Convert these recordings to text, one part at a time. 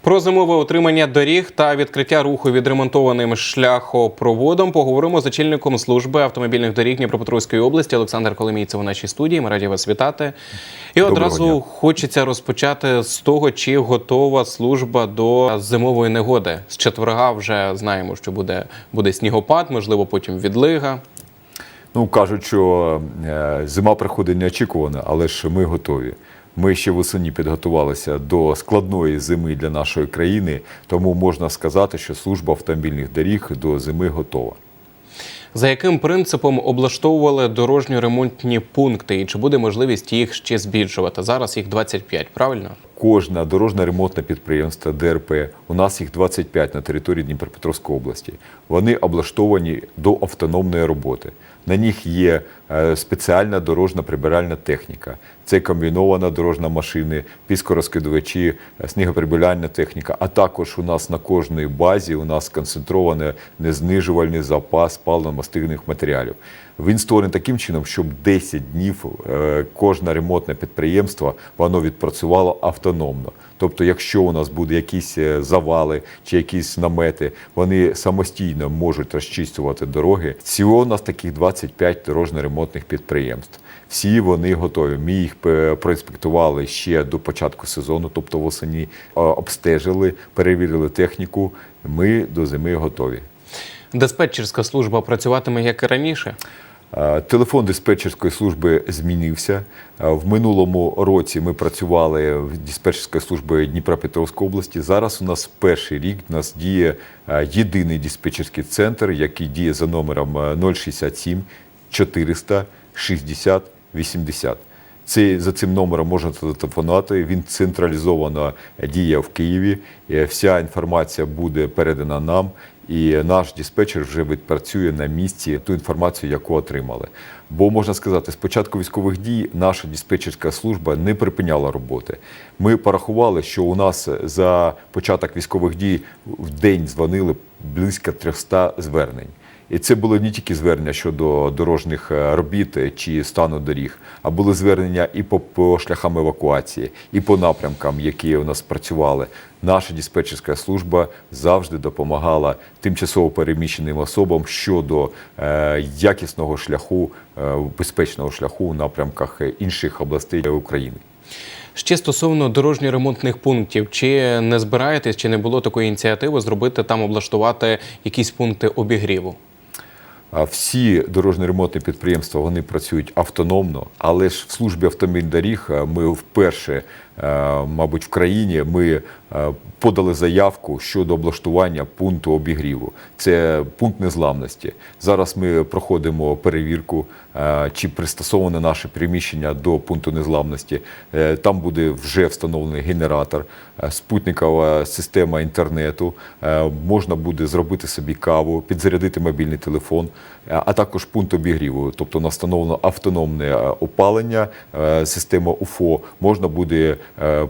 Про зимове утримання доріг та відкриття руху відремонтованим шляхопроводом поговоримо з очільником служби автомобільних доріг Дніпропетровської області Олександр Коломійцев у нашій студії. Ми раді вас вітати. І Доброго одразу дня. хочеться розпочати з того, чи готова служба до зимової негоди. З четверга вже знаємо, що буде, буде снігопад, можливо, потім відлига. Ну кажуть, що е, зима приходить неочікувано, але ж ми готові. Ми ще восені підготувалися до складної зими для нашої країни, тому можна сказати, що служба автомобільних доріг до зими готова. За яким принципом облаштовували дорожньо-ремонтні пункти, і чи буде можливість їх ще збільшувати? Зараз їх 25, правильно? Кожне дорожньо ремонтне підприємство ДРП, у нас їх 25 на території Дніпропетровської області. Вони облаштовані до автономної роботи. На них є е, спеціальна дорожна прибиральна техніка. Це комбінована дорожна машини, піскорозкидувачі, е, снігоприбиральна техніка. А також у нас на кожній базі у нас концентрований незнижувальний запас паливно-мастильних матеріалів. Він створений таким чином, щоб 10 днів е, кожне ремонтне підприємство воно відпрацювало автономно. Тобто, якщо у нас буде якісь е, завали чи якісь намети, вони самостійно можуть розчистувати дороги. Всього у нас таких 25 дорожньо-ремонтних підприємств. Всі вони готові. Ми їх е, проінспектували ще до початку сезону, тобто восені обстежили, перевірили техніку. Ми до зими готові. Диспетчерська служба працюватиме як і раніше. Е, Телефон диспетчерської служби змінився. Е, В минулому році ми працювали в диспетчерської служби Дніпропетровської області. Зараз у нас перший рік у нас діє е, єдиний диспетчерський центр, який діє за номером е, 067 400 60 80. Це за цим номером можна телефонувати. Він централізовано діє в Києві. Вся інформація буде передана нам, і наш диспетчер вже відпрацює на місці ту інформацію, яку отримали. Бо можна сказати, з початку військових дій наша диспетчерська служба не припиняла роботи. Ми порахували, що у нас за початок військових дій в день дзвонили близько 300 звернень. І це були не тільки звернення щодо дорожніх е, робіт чи стану доріг, а були звернення і по, по шляхам евакуації, і по напрямкам, які у нас працювали. Наша диспетчерська служба завжди допомагала тимчасово переміщеним особам щодо е, якісного шляху, е, безпечного шляху у напрямках інших областей України. Ще стосовно дорожньо-ремонтних пунктів, чи не збираєтесь, чи не було такої ініціативи зробити там облаштувати якісь пункти обігріву? Всі дорожньо-ремонтні підприємства вони працюють автономно, але ж в службі автомобільних доріг ми вперше, мабуть, в країні ми е, подали заявку щодо облаштування пункту обігріву. Це пункт незламності. Зараз ми проходимо перевірку, е, чи пристосоване наше приміщення до пункту незламності. Е, Там буде вже встановлений генератор, е, спутникова система інтернету. Е, Можна буде зробити собі каву, підзарядити мобільний телефон, е, а також пункт обігріву. Тобто настановлено автономне е, опалення, е, система УФО. Можна буде е,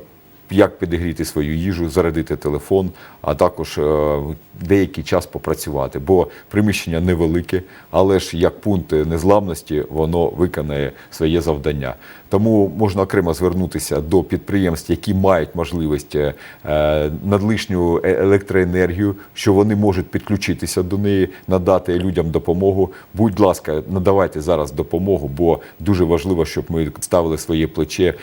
як підігріти свою їжу, зарядити телефон, а також е, деякий час попрацювати. Бо приміщення невелике, але ж як пункт незламності воно виконає своє завдання. Тому можна окремо звернутися до підприємств, які мають можливість е, надлишню е- електроенергію, що вони можуть підключитися до неї, надати людям допомогу. Будь ласка, надавайте зараз допомогу, бо дуже важливо, щоб ми ставили своє плече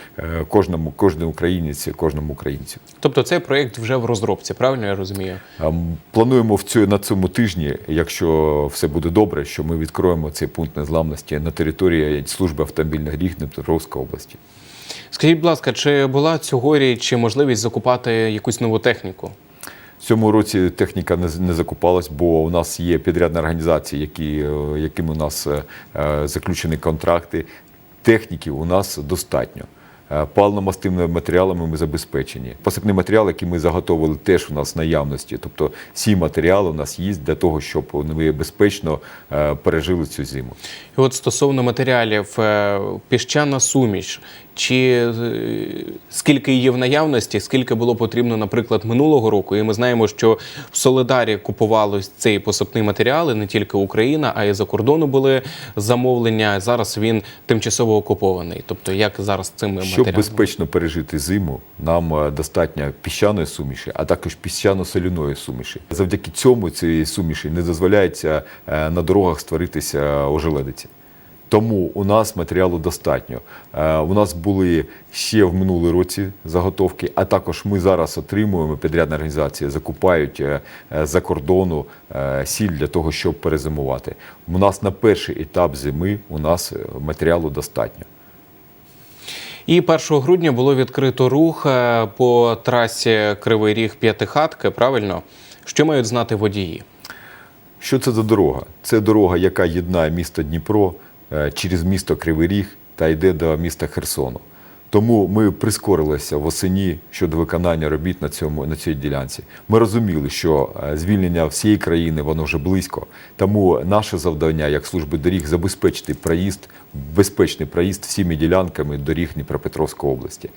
кожному, кожному українці, кожному українцю. Тобто цей проєкт вже в розробці, правильно я розумію? Ем, Плануємо в цю на цьому тижні, якщо все буде добре, що ми відкроємо цей пункт незламності на території служби автомобільних доріг Дніпропетровської області. Скажіть, будь ласка, чи була цьогоріч можливість закупати якусь нову техніку? В цьому році техніка не, не закупалась, бо у нас є підрядні організації, які, е, якими у нас е, е, заключені контракти. Техніки у нас достатньо. Е, Паливно-мастильними матеріалами ми забезпечені. Посипний матеріал, який ми заготовили, теж у нас в наявності. Тобто всі матеріали у нас є для того, щоб ми безпечно е, пережили цю зиму. І от стосовно матеріалів, е, піщана суміш, чи е, скільки її в наявності, скільки було потрібно, наприклад, минулого року. І ми знаємо, що в Солидарі купувалось цей посипний матеріал, і не тільки Україна, а й за кордону були замовлення. Зараз він тимчасово окупований. Тобто, як зараз цими Ще Щоб безпечно пережити зиму, нам е, достатньо піщаної суміші, а також піщано-соляної суміші. Завдяки цьому цієї суміші не дозволяється е, на дорогах створитися ожеледиці. Тому у нас матеріалу достатньо. Е, У нас були ще в минулому році заготовки, а також ми зараз отримуємо підрядна організація, закупають е, е, за кордону сіль для того, щоб перезимувати. У нас на перший етап зими у нас матеріалу достатньо. І 1 грудня було відкрито рух по трасі Кривий Ріг П'ятихатки. Правильно, що мають знати водії? Що це за дорога? Це дорога, яка єднає місто Дніпро через місто Кривий Ріг та йде до міста Херсону. Тому ми прискорилися восені щодо виконання робіт на цьому на цій ділянці. Ми розуміли, що е, звільнення всієї країни воно вже близько. Тому наше завдання як служби доріг забезпечити проїзд, безпечний проїзд всіми ділянками доріг Дніпропетровської області.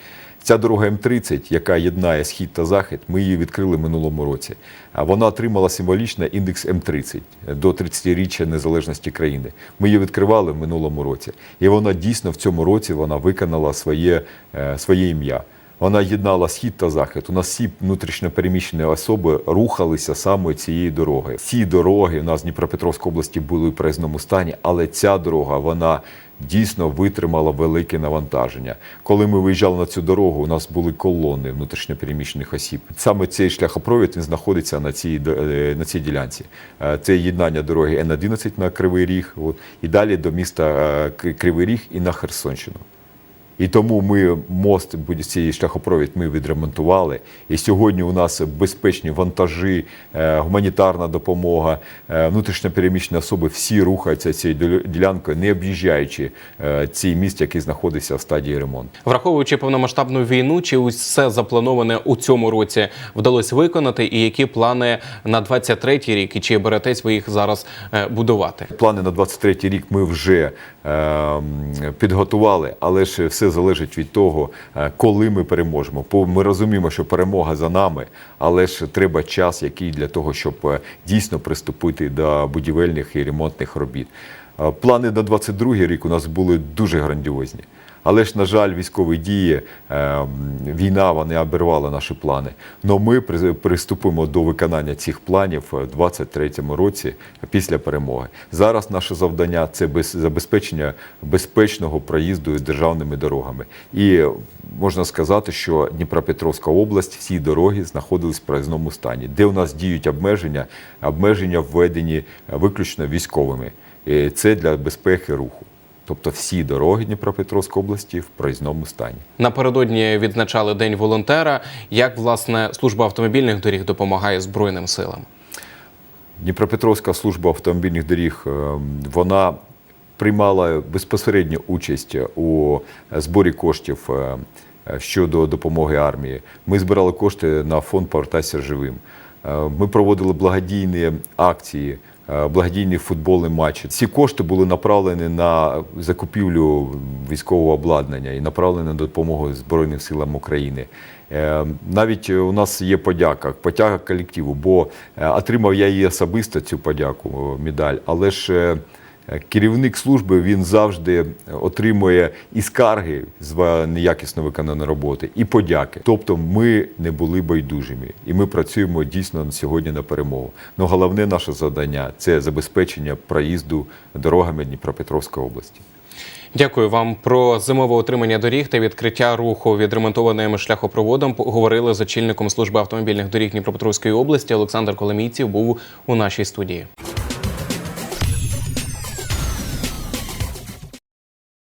Ця дорога М30, яка єднає схід та захід, ми її відкрили минулому році. Вона отримала символічно індекс М30 до 30-річчя незалежності країни. Ми її відкривали в минулому році, і вона дійсно в цьому році вона виконала своє, е, своє ім'я. Вона єднала схід та захід. У нас всі внутрішньо переміщені особи рухалися саме цією дорогою. Всі дороги у нас в Дніпропетровській області були в проїзному стані, але ця дорога вона дійсно витримала велике навантаження. Коли ми виїжджали на цю дорогу, у нас були колони внутрішньопереміщених осіб. Саме цей шляхопровід він знаходиться на цій е, на цій ділянці. Е, Це єднання дороги Н-11 на Кривий Ріг, і далі до міста е, Кривий Ріг і на Херсонщину. І тому ми мост цей шляхопровід ми відремонтували. І сьогодні у нас безпечні вантажі, е, гуманітарна допомога, е, внутрішньо переміщені особи всі рухаються цією діля- ділянкою, не об'їжджаючи е, цей міст, який знаходиться в стадії ремонту. Враховуючи повномасштабну війну, чи все заплановане у цьому році вдалося виконати, і які плани на 23-й рік, і чи беретесь ви їх зараз будувати? Плани на 23 рік ми вже е, підготували, але ж все залежить від того, е, коли ми переможемо. Ми розуміємо, що перемога за нами, але ж треба час, який для того, щоб е, дійсно приступити до будівельних і ремонтних робіт. Е, Плани на 22 рік у нас були дуже грандіозні. Але ж, на жаль, військові дії, е, війна вони обірвала наші плани. Но ми при- приступимо до виконання цих планів в 2023 році після перемоги. Зараз наше завдання це без- забезпечення безпечного проїзду державними дорогами. І можна сказати, що Дніпропетровська область, всі дороги знаходились в проїзному стані, де у нас діють обмеження, обмеження введені виключно військовими. Це для безпеки руху. Тобто всі дороги Дніпропетровської області в проїзному стані. Напередодні відзначали День волонтера. Як власне служба автомобільних доріг допомагає Збройним силам? Дніпропетровська служба автомобільних доріг е, вона приймала безпосередню участь у зборі коштів е, щодо допомоги армії. Ми збирали кошти на фонд Повертайся живим. Е, Ми проводили благодійні акції. Е, Благодійні футбольні матчі. Ці кошти були направлені на закупівлю військового обладнання і направлені на допомогу Збройним силам України. Е, Навіть у нас є подяка, подяка колективу, бо е, отримав я її особисто цю подяку, медаль, але ж керівник служби він завжди отримує і скарги з неякісно виконаної роботи, і подяки. Тобто ми не були байдужими, і ми працюємо дійсно сьогодні на перемогу. Ну головне наше завдання це забезпечення проїзду дорогами Дніпропетровської області. Дякую вам про зимове утримання доріг та відкриття руху відремонтованим шляхопроводом. Говорили з очільником служби автомобільних доріг Дніпропетровської області. Олександр Коломійців був у нашій студії.